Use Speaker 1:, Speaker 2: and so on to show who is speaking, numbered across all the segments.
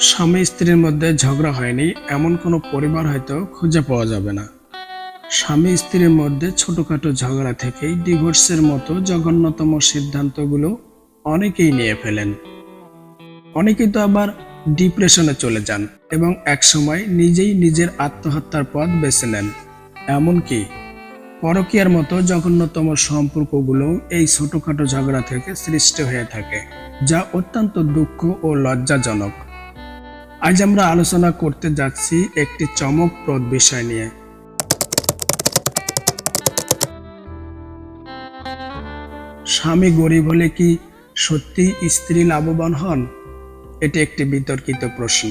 Speaker 1: স্বামী স্ত্রীর মধ্যে ঝগড়া হয়নি, এমন কোনো পরিবার হয়তো খুঁজে পাওয়া যাবে না। স্বামী স্ত্রীর মধ্যে ছোটখাটো ঝগড়া থেকেই ডিভোর্সের মতো জঘন্যতম সিদ্ধান্তগুলো অনেকেই নিয়ে ফেলেন। অনেকেই তো আবার ডিপ্রেশনে চলে যান এবং একসময় নিজেই নিজের আত্মহত্যার পথ বেছে নেন। এমনকি পরকীয়ার মতো জঘন্যতম সম্পর্কগুলো এই ছোটখাটো ঝগড়া থেকে সৃষ্টি হয়ে থাকে, যা অত্যন্ত দুঃখ ও লজ্জাজনক। আজ আমরা আলোচনা করতে যাচ্ছি একটি চমকপ্রদ বিষয় নিয়ে। স্বামী গরিব হলে কি সত্যি স্ত্রী লাভবান হন? এটি একটি বিতর্কিত প্রশ্ন,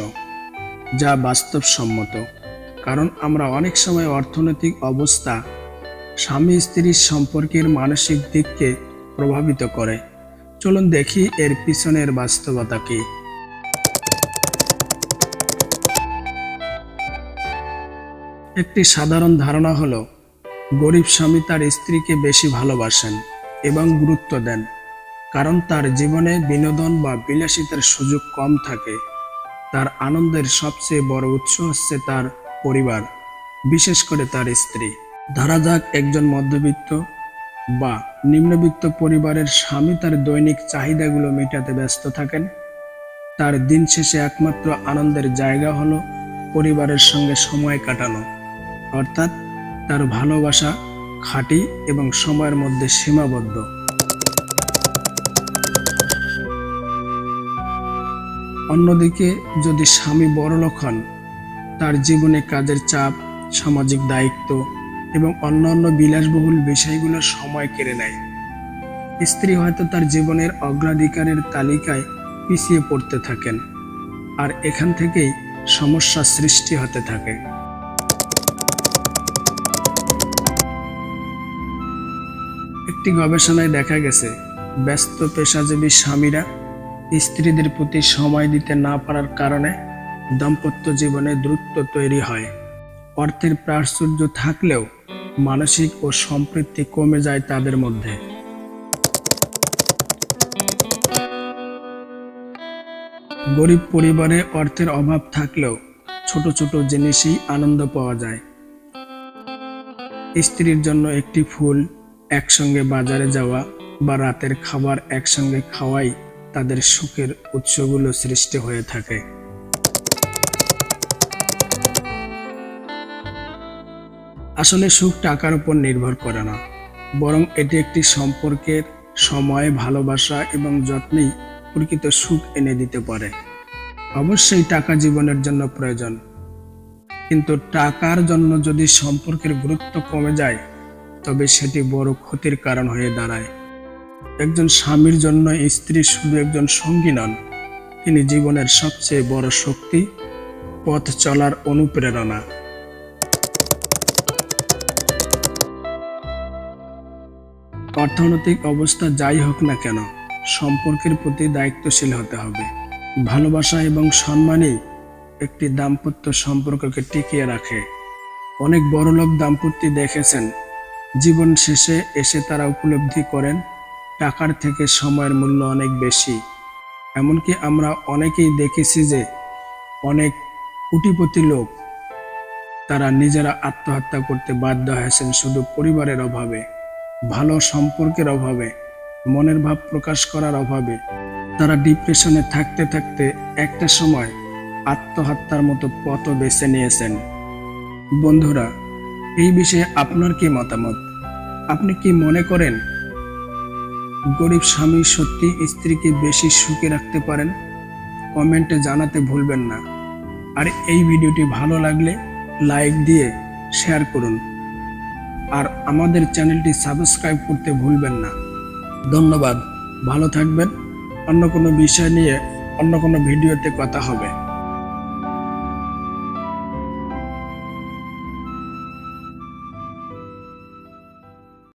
Speaker 1: যা বাস্তবসম্মত, কারণ আমরা অনেক সময় অর্থনৈতিক অবস্থা স্বামী স্ত্রীর সম্পর্কের মানসিক দিককে প্রভাবিত করে। চলুন দেখি এর পিছনের বাস্তবতা কি। একটি সাধারণ ধারণা হলো, গরিব স্বামী তার স্ত্রীকে বেশি ভালোবাসেন এবং গুরুত্ব দেন, কারণ তার জীবনে বিনোদন বা বিলাসিতার সুযোগ কম থাকে। তার আনন্দের সবচেয়ে বড় উৎস হচ্ছে তার পরিবার, বিশেষ করে তার স্ত্রী। ধরা যাক একজন মধ্যবিত্ত বা নিম্নবিত্ত পরিবারের স্বামী তার দৈনিক চাহিদাগুলো মেটাতে ব্যস্ত থাকেন। তার দিন শেষে একমাত্র আনন্দের জায়গা হলো পরিবারের সঙ্গে সময় কাটানো। অর্থাৎ তার ভালোবাসা খাঁটি এবং সময়ের মধ্যে সীমাবদ্ধ। অন্যদিকে যদি স্বামী বড়লোক হন, তার জীবনে কাজের চাপ, সামাজিক দায়িত্ব এবং অন্যান্য বিলাসবহুল বিষয়গুলো সময় কেড়ে নেয়। স্ত্রী হয়তো তার জীবনের অগ্রাধিকারের তালিকায় পিছিয়ে পড়তে থাকেন, আর এখান থেকেই সমস্যা সৃষ্টি হতে থাকে। একটি গবেষণায় দেখা গেছে, ব্যস্ত পেশাজীবী স্বামীরা স্ত্রীদের প্রতি সময় দিতে না পারার কারণে দাম্পত্য জীবনে দ্রুত তৈরি হয়। অর্থের প্রাচুর্য থাকলেও মানসিক ও সম্পৃক্তি কমে যায় তাদের মধ্যে। গরিব পরিবারে অর্থের অভাব থাকলেও ছোট ছোট জিনিসই আনন্দ পাওয়া যায়। স্ত্রীর জন্য একটি ফুল একসঙ্গে বাজারে যাওয়া বা রাতের খাবার একসঙ্গে খাওয়াই তাদের সুখের উৎসগুলো সৃষ্টি হয়ে থাকে। আসলে সুখ টাকার উপর নির্ভর করে না, বরং এটি একটি সম্পর্কের সময়, ভালোবাসা এবং যত্নেই প্রকৃত সুখ এনে দিতে পারে। অবশ্যই টাকা জীবনের জন্য প্রয়োজন, কিন্তু টাকার জন্য যদি সম্পর্কের গুরুত্ব কমে যায়, তবে সেটি বড় ক্ষতির কারণ হয়ে দাঁড়ায়। একজন স্বামীর জন্য স্ত্রী শুধু একজন সঙ্গী নন, তিনি জীবনের সবচেয়ে বড় শক্তি, পথ চলার অনুপ্রেরণা। অর্থনৈতিক অবস্থা যাই হোক না কেন, সম্পর্কের প্রতি দায়িত্বশীল হতে হবে। ভালোবাসা এবং সম্মানই একটি দাম্পত্য সম্পর্ককে টিকিয়ে রাখে। অনেক বড়লোক দাম্পত্য দেখেছেন, জীবন শেষে এসে তারা উপলব্ধি করেন, টাকার থেকে সময়ের মূল্য অনেক বেশি। এমনকি আমরা অনেকেই দেখেছি যে অনেক কোটিপতি লোক তারা নিজেরা আত্মহত্যা করতে বাধ্য হয়েছেন শুধু পরিবারের অভাবে। ভালো সম্পর্কের অভাবে, মনের ভাব প্রকাশ করার অভাবে, তারা ডিপ্রেশনে থাকতে থাকতে একটা সময় আত্মহত্যার মতো পথ বেছে নিয়েছেন। বন্ধুরা, এই বিষয়ে আপনার কি মতামত? আপনি কি মনে করেন গরিব স্বামী সত্যি স্ত্রীকে বেশি সুখে রাখতে পারেন? কমেন্টে জানাতে ভুলবেন না। আর এই ভিডিওটি ভালো লাগলে লাইক দিয়ে শেয়ার করুন। আর আমাদের চ্যানেলটি সাবস্ক্রাইব করতে ভুলবেন না। ধন্যবাদ। ভালো থাকবেন। অন্য কোনো বিষয় নিয়ে অন্য কোনো ভিডিওতে কথা হবে।